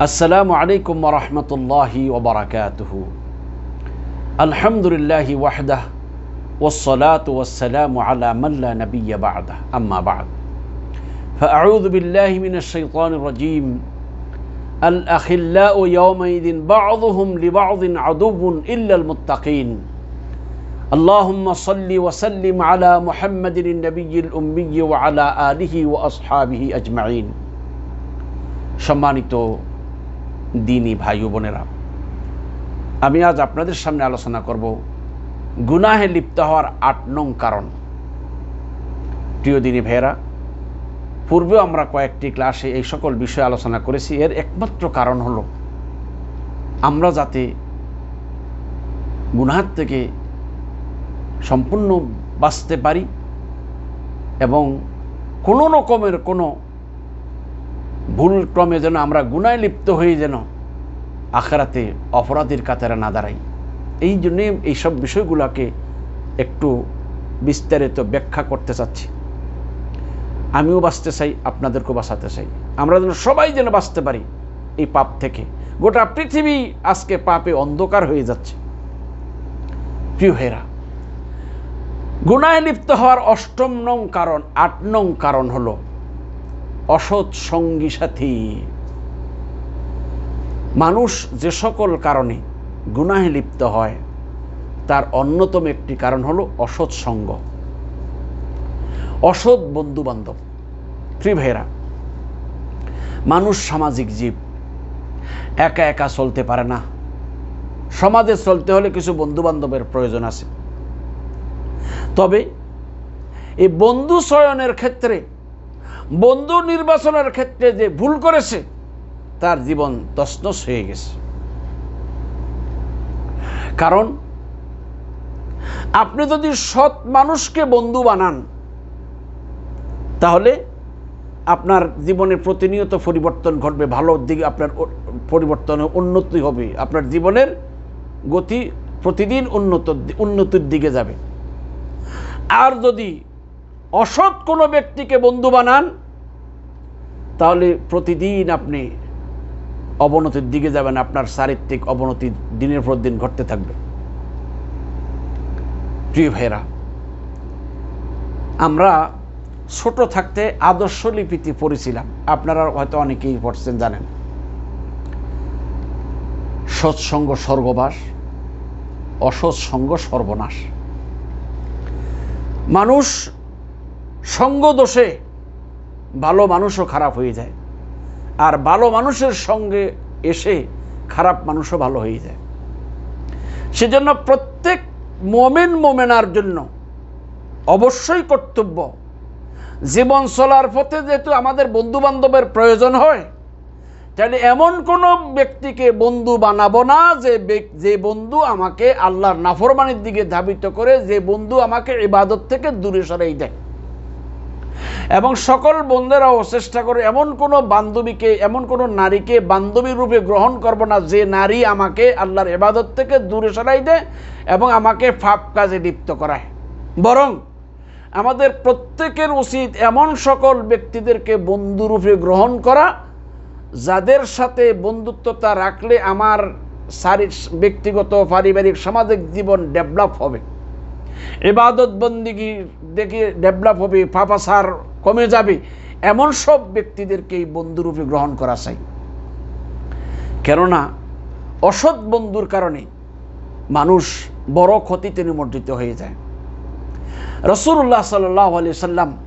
السلام عليكم ورحمة الله وبركاته الحمد لله وحده والصلاة والسلام على من لا نبي بعده أما بعد فأعوذ بالله من الشيطان الرجيم الأخلاء يومئذ بعضهم لبعض عدو إلا المتقين اللهم صل وسلم على محمد النبي الأمي وعلى آله وأصحابه أجمعين সম্মানিত দিনী ভাই বোনেরা, আমি আজ আপনাদের সামনে আলোচনা করব গুনাহে লিপ্ত হওয়ার আট নং কারণ। প্রিয় দিনী ভাইয়েরা, পূর্বেও আমরা কয়েকটি ক্লাসে এই সকল বিষয়ে আলোচনা করেছি, এর একমাত্র কারণ হলো আমরা যাতে গুনাহার থেকে সম্পূর্ণ বাঁচতে পারি এবং কোনো রকমের কোনো ভুল ক্রমে যেন আমরা গুনায় লিপ্ত হয়ে যেন আখেরাতে অপরাধীর কাতারে না দাঁড়াই। এই জন্যে এইসব বিষয়গুলোকে একটু বিস্তারিত ব্যাখ্যা করতে চাচ্ছি। আমিও বাঁচতে চাই, আপনাদেরকেও বাঁচাতে চাই। আমরা যেন সবাই যেন বাঁচতে পারি এই পাপ থেকে। গোটা পৃথিবী আজকে পাপে অন্ধকার হয়ে যাচ্ছে। প্রিয় হেরা গুনায় লিপ্ত হওয়ার অষ্টম নং কারণ, আট নং কারণ হলো অসৎ সঙ্গী সাথী। মানুষ যে সকল কারণে গুনাহে লিপ্ত হয়, তার অন্যতম একটি কারণ হলো অসৎ সঙ্গ। অসৎ বন্ধু বান্ধব প্রিভেরা মানুষ সামাজিক জীব, একা একা চলতে পারে না। সমাজে চলতে হলে কিছু বন্ধু বান্ধবের প্রয়োজন আছে। তবে এই বন্ধু চয়নের ক্ষেত্রে বন্ধু নির্বাচনের ক্ষেত্রে যে ভুল করেছে, তার জীবন তসনস হয়ে গেছে। কারণ, আপনি যদি সৎ মানুষকে বন্ধু বানান, তাহলে আপনার জীবনে প্রতিনিয়ত পরিবর্তন ঘটবে ভালোর দিকে আপনার পরিবর্তনে উন্নতি হবে, আপনার জীবনের গতি প্রতিদিন উন্নত, উন্নতির দিকে যাবে। আর যদি অসৎ কোনো ব্যক্তিকে বন্ধু বানান, তাহলে প্রতিদিন আপনি অবনতির দিকে যাবেন, আপনার চারিত্রিক অবনতি দিনের পর দিন ঘটতে থাকবে। প্রিয় ভাইরা আমরা ছোট থাকতে আদর্শ লিপিতে পড়েছিলাম। আপনারা হয়তো অনেকেই পড়ছেন, জানেন। সৎসঙ্গ স্বর্গবাস অসৎসঙ্গ সর্বনাশ। মানুষ সঙ্গ দোষে ভালো মানুষও খারাপ হয়ে যায়। আর ভালো মানুষের সঙ্গে এসে খারাপ মানুষও ভালো হয়ে যায়। সেজন্য প্রত্যেক মোমেন, মোমেনার জন্য অবশ্যই কর্তব্য, জীবন চলার পথে যেহেতু আমাদের বন্ধু বান্ধবের প্রয়োজন হয়, তাহলে এমন কোনো ব্যক্তিকে বন্ধু বানাবো না যে যে বন্ধু আমাকে আল্লাহর নাফরমানির দিকে ধাবিত করে, যে বন্ধু আমাকে ইবাদত থেকে দূরে সরাই দেয়। এবং সকল বন্ধেরাও চেষ্টা করে, এমন কোনো বান্ধবীকে, এমন কোনো নারীকে বান্ধবী রূপে গ্রহণ করব না যে নারী আমাকে আল্লাহর এবাদত থেকে দূরে সরাই দেয় এবং আমাকে ফাপ কাজে লিপ্ত করায়। বরং আমাদের প্রত্যেকের উচিত এমন সকল ব্যক্তিদেরকে বন্ধুরূপে গ্রহণ করা, যাদের সাথে বন্ধুত্বতা রাখলে আমার শারীর, ব্যক্তিগত, পারিবারিক, সামাজিক জীবন ডেভেলপ হবে। এবাদত বন্দিগি দেখে ডেভেলপ হবে ফাফাসার কমে যাবে। এমন সব ব্যক্তিদেরকেই বন্ধুরূপে গ্রহণ করা চাই। কেননা, অসৎ বন্ধুর কারণে মানুষ বড় ক্ষতিতে নিমজ্জিত হয়ে যায়। রসুল্লাহ সাল্লাহ আলি সাল্লাম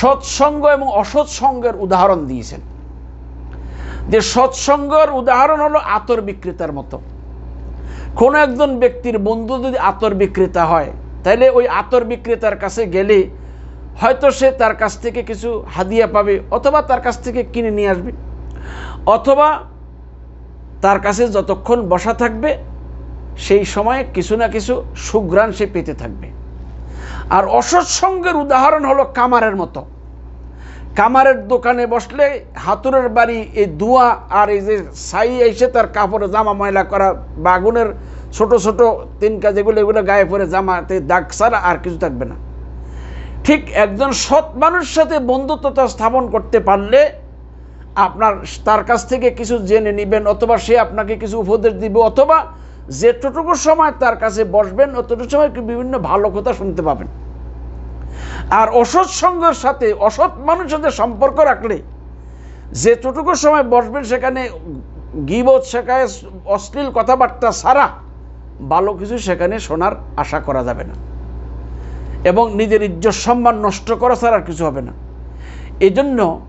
সৎসঙ্গ এবং অসৎসঙ্গের উদাহরণ দিয়েছেন। যে সৎসঙ্গের উদাহরণ হলো আতর বিক্রেতার মতো। কোনো একজন ব্যক্তির বন্ধু যদি আতর বিক্রেতা হয় তাহলে ওই আতর বিক্রেতার কাছে গেলে হয়তো সে তার কাছ থেকে কিছু হাদিয়া পাবে, অথবা তার কাছ থেকে কিনে নিয়ে আসবে, অথবা তার কাছে যতক্ষণ বসা থাকবে, সেই সময়ে কিছু না কিছু সুঘ্রাণ সে পেতে থাকবে। আর অসৎসঙ্গের উদাহরণ হলো কামারের মতো। কামারের দোকানে বসলে হাতুরের বাড়ি এই ধোঁয়া আর এই যে ছাই এসে তার কাপড়ে জামা ময়লা করা, বাগুনের ছোট ছোট তিন কাজ, এগুলো এগুলো গায়ে পরে জামাতে দাগ ছাড়া আর কিছু থাকবে না। ঠিক একজন সৎ মানুষের সাথে বন্ধুত্বতা স্থাপন করতে পারলে আপনার তার কাছ থেকে কিছু জেনে নেবেন, অথবা সে আপনাকে কিছু উপদেশ দিবে, অথবা যেটুকু সময় তার কাছে বসবেন, অতটুকু সময় বিভিন্ন ভালো কথা শুনতে পাবেন। আর অসৎ সঙ্গের সাথে, অসৎ মানুষের সাথে সম্পর্ক রাখলে যে যেটুকু সময় বসবেন সেখানে গিবত শেখায়, অশ্লীল কথাবার্তা ছাড়া ভালো কিছু সেখানে শোনার আশা করা যাবে না। এবং নিজের ইজ্জত সম্মান নষ্ট করা ছাড়া আর কিছু হবে না। এই জন্য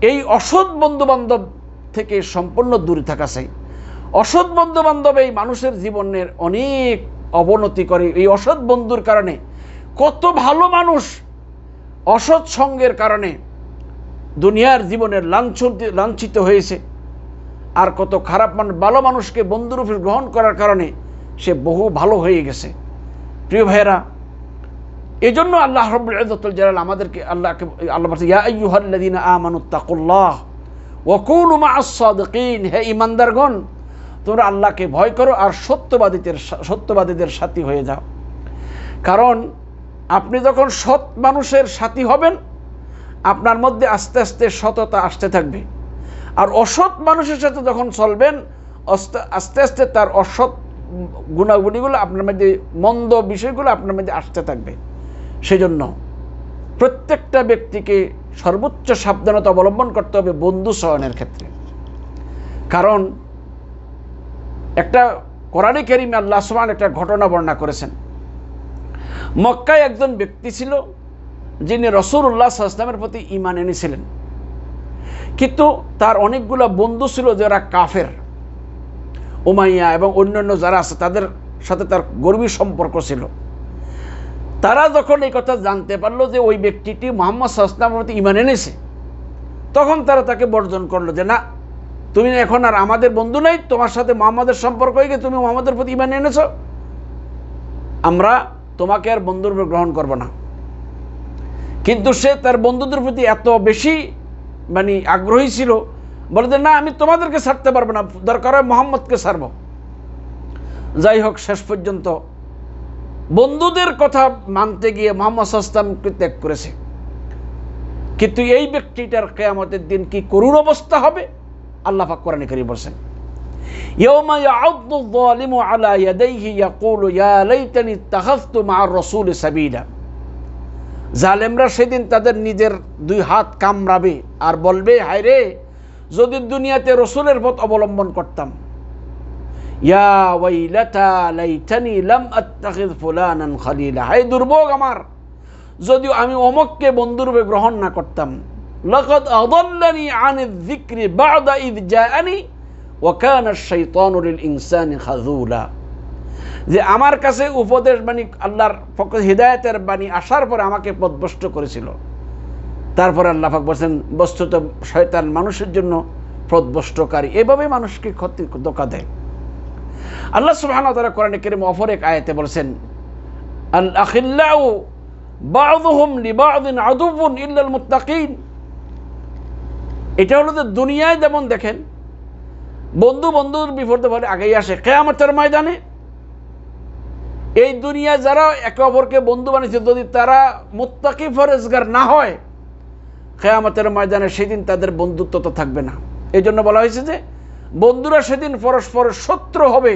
এই অসৎ বন্ধুবান্ধব থেকে সম্পূর্ণ দূরে থাকা চাই। অসৎ বন্ধুবান্ধব এই মানুষের জীবনের অনেক অবনতি করে। এই অসৎ বন্ধুর কারণে কত ভালো মানুষ অসৎ সঙ্গের কারণে দুনিয়ার জীবনের লাঞ্ছিত লাঞ্ছিত হয়েছে। আর কত খারাপ মানুষ ভালো মানুষকে বন্ধুরূপে গ্রহণ করার কারণে সে বহু ভালো হয়ে গেছে। প্রিয় ভাইয়েরা এই জন্য আল্লাহ রব্বুল ইজ্জতুল জালাল আমাদেরকে আল্লাহকে, আল্লাহ ইয়া আইয়ুহাল্লাযীনা আমানুত্তাকুল্লাহ ওয়া কুনু মা'আস সাদিকিন হে ঈমানদারগণ, তোমরা আল্লাহকে ভয় করো আর সত্যবাদীদের সত্যবাদীদের সাথী হয়ে যাও। কারণ আপনি যখন সৎ মানুষের সাথী হবেন, আপনার মধ্যে আস্তে আস্তে সততা আসতে থাকবে। আর অসৎ মানুষের সাথে যখন চলবেন আস্তে আস্তে তার অসৎ গুণাগুণিগুলো আপনার মধ্যে, মন্দ বিষয়গুলো আপনার মধ্যে আসতে থাকবে। সেজন্য প্রত্যেকটা ব্যক্তিকে সর্বোচ্চ সাবধানতা অবলম্বন করতে হবে বন্ধু চয়নের ক্ষেত্রে। কারণ একটা কোরআনে কেরিমে আল্লাহ সুবহান একটা ঘটনা বর্ণনা করেছেন। মক্কায় একজন ব্যক্তি ছিল, যিনি রসুল্লাহ ইসলামের প্রতি ইমান এনেছিলেন। কিন্তু তার অনেকগুলো বন্ধু ছিল যারা কাফের। উমাইয়া এবং অন্যান্য যারা আছে, তাদের সাথে তার গর্বী সম্পর্ক ছিল। তারা যখন এই কথা জানতে পারল যে ওই ব্যক্তিটি মোহাম্মদ সাল্লামের প্রতি ইমান এনেছে, তখন তারা তাকে বর্জন করল যে, না, তুমি এখন আর আমাদের বন্ধু নাই, তোমার সাথে মোহাম্মদের সম্পর্ক হয়ে গিয়ে তুমি মোহাম্মদের প্রতি ইমান এনেছ। আমরা তোমাকে আর বন্ধুর গ্রহণ করব না। কিন্তু সে তার বন্ধুদের প্রতি এত বেশি মানে আগ্রহী ছিল, বলে না, আমি তোমাদেরকে ছাড়তে পারব না, দরকার হয় মোহাম্মদকে ছাড়ব। যাই হোক, শেষ পর্যন্ত বন্ধুদের কথা মানতে গিয়ে মোহাম্মদ সাস্তামকে ত্যাগ করেছে। কিন্তু এই ব্যক্তিটার কেয়ামতের দিন কি করুণ অবস্থা হবে? আল্লাহ পাক করি বলছেন। يوم يعض الظالم على يديه يقول يا ليتني اتخذت مع الرسول سبيلا জালেমরা সেদিন তাদের নিজের দুই হাত কামড়াবে আর বলবে হায় রে যদি দুনিয়াতে রসুলের পথ অবলম্বন করতাম ইয়া ওয়াইলাতা লাইতানি লাম আত্তাখিয ফুলানান খলিলা হায় দুর্ভোগ আমার যদিও আমি অমককে বন্ধুরূপে গ্রহণ না করতাম লাকাদ আদাল্লানি আনিয যিকরি বা'দা ইয জাআনি ওয়া কানা আশ-শাইতানু লিল ইনসানি খাযুলা। যে আমার কাছে উপদেশ বাণী, আল্লাহর পক্ষ হৃদায়তের বাণী আসার পরে আমাকে পদভষ্ট করেছিল। তারপরে আল্লাহ পাক বলছেন, বস্তুত শয়তান মানুষের জন্য পদভষ্টকারী এভাবে মানুষকে ক্ষতি, ধোকা দেয়। আল্লাহ সুবহানাহু ওয়া তাআলা কোরআনে কারীম অপর এক আয়াতে বলেছেন, আল আখিল্লাউ মুত্তাকিন। এটা হলো যে দুনিয়ায় যেমন দেখেন বন্ধু বন্ধুর বিপদে পরে আগেই আসে। কেয়ামতের ময়দানে এই দুনিয়া যারা একে অপরকে বন্ধু বানিয়েছে, যদি তারা মুত্তাকি ফরেজগার না হয়, কেয়ামতের ময়দানে সেদিন তাদের বন্ধুত্ব তো থাকবে না। এই জন্য বলা হয়েছে যে, বন্ধুরা সেদিন পরস্পর শত্রু হবে,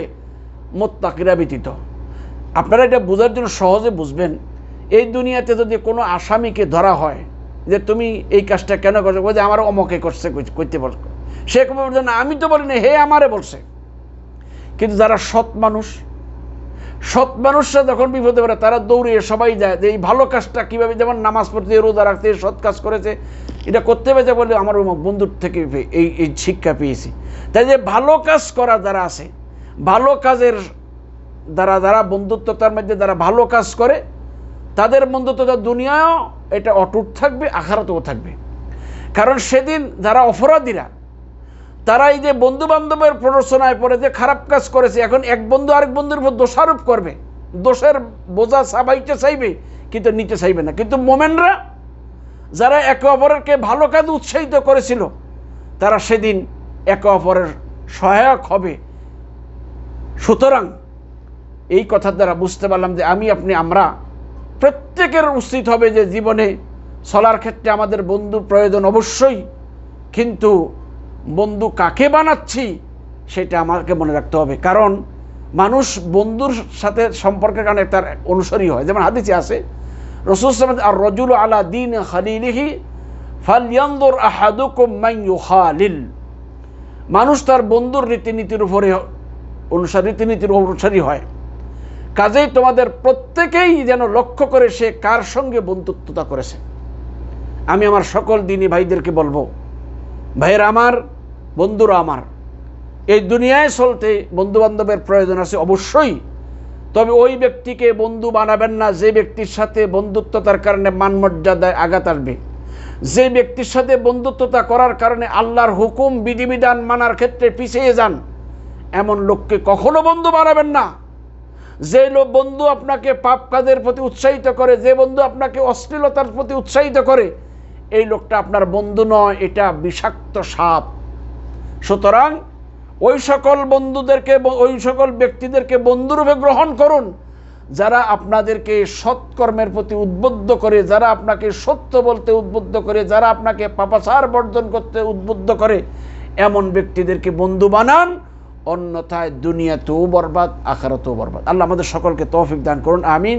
মোত্তাকিরা ব্যতীত। আপনারা এটা বোঝার জন্য সহজে বুঝবেন, এই দুনিয়াতে যদি কোনো আসামিকে ধরা হয়, যে তুমি এই কাজটা কেন করছ? বলছে, আমার অমকে করছে করতে বল সে বলছে না আমি তো বলি না হে আমারে বলছে। কিন্তু যারা সৎ মানুষ, সৎ মানুষরা যখন বিপদে পড়ে, তারা দৌড়িয়ে সবাই যায় যে এই ভালো কাজটা কীভাবে যেমন নামাজ পড়তে, রোজা রাখতে, সৎ কাজ করেছে, এটা করতে পেরেছে বলে আমার বন্ধুর থেকে এই এই শিক্ষা পেয়েছি। তাই যে ভালো কাজ করা যারা আছে, ভালো কাজের দ্বারা, যারা বন্ধুত্বতার মধ্যে যারা ভালো কাজ করে, তাদের বন্ধুত্বতা দুনিয়াও এটা অটুট থাকবে, আখারাতেও থাকবে। কারণ সেদিন যারা অপরাধীরা তারা এই যে বন্ধু বান্ধবের প্ররোচনায় পড়ে, যে খারাপ কাজ করেছে, এখন এক বন্ধু আরেক বন্ধুর উপর দোষারোপ করবে। দোষের বোঝা সাবাইতে চাইবে, কিন্তু নিতে চাইবে না। কিন্তু মোমেনরা, যারা একে অপরকে ভালো কাজ উৎসাহিত করেছিল, তারা সেদিন একে অপরের সহায়ক হবে। সুতরাং এই কথার দ্বারা বুঝতে পারলাম যে আমি, আপনি, আমরা প্রত্যেকের উচিত হবে যে জীবনে চলার ক্ষেত্রে আমাদের বন্ধু প্রয়োজন অবশ্যই, কিন্তু বন্ধু কাকে বানাচ্ছি, সেটা আমাকে মনে রাখতে হবে। কারণ মানুষ বন্ধুর সাথে সম্পর্কের কারণে তার অনুসরী হয়। যেমন হাদিসে আছে, রসুল আর রজুল আলা দিন খালিলিহি ফালিয়ান্দর আহাদুকুম মান মানুষ তার বন্ধুর রীতিনীতির উপরে অনুসারী রীতিনীতির অনুসারী হয়। কাজেই তোমাদের প্রত্যেকেই যেন লক্ষ্য করে সে কার সঙ্গে বন্ধুত্বতা করেছে। আমি আমার সকল দিনী ভাইদেরকে বলব ভাইয়ের আমার, বন্ধুরা আমার, এই দুনিয়ায় চলতে বন্ধু বান্ধবের প্রয়োজন আছে অবশ্যই। তবে ওই ব্যক্তিকে বন্ধু বানাবেন না, যে ব্যক্তির সাথে বন্ধুত্বতার কারণে মান মর্যাদায় আঘাত আসবে। যে ব্যক্তির সাথে বন্ধুত্বতা করার কারণে আল্লাহর হুকুম, বিধিবিধান মানার ক্ষেত্রে পিছিয়ে যান, এমন লোককে কখনো বন্ধু বানাবেন না। যে লোক বন্ধু আপনাকে পাপ কাজের প্রতি উৎসাহিত করে, যে বন্ধু আপনাকে অশ্লীলতার প্রতি উৎসাহিত করে এই লোকটা আপনার বন্ধু নয়, এটা বিষাক্ত সাপ। সুতরাং ওই সকল বন্ধুদেরকে, ওই সকল ব্যক্তিদেরকে বন্ধুরূপে গ্রহণ করুন। যারা আপনাদেরকে সৎকর্মের প্রতি উদ্বুদ্ধ করে, যারা আপনাকে সত্য বলতে উদ্বুদ্ধ করে, যারা আপনাকে পাপাচার বর্জন করতে উদ্বুদ্ধ করে, এমন ব্যক্তিদেরকে বন্ধু বানান। অন্যথায় দুনিয়াতেও বরবাদ, আখারাতেও বরবাদ। আল্লাহ আমাদের সকলকে তৌফিক দান করুন, আমিন।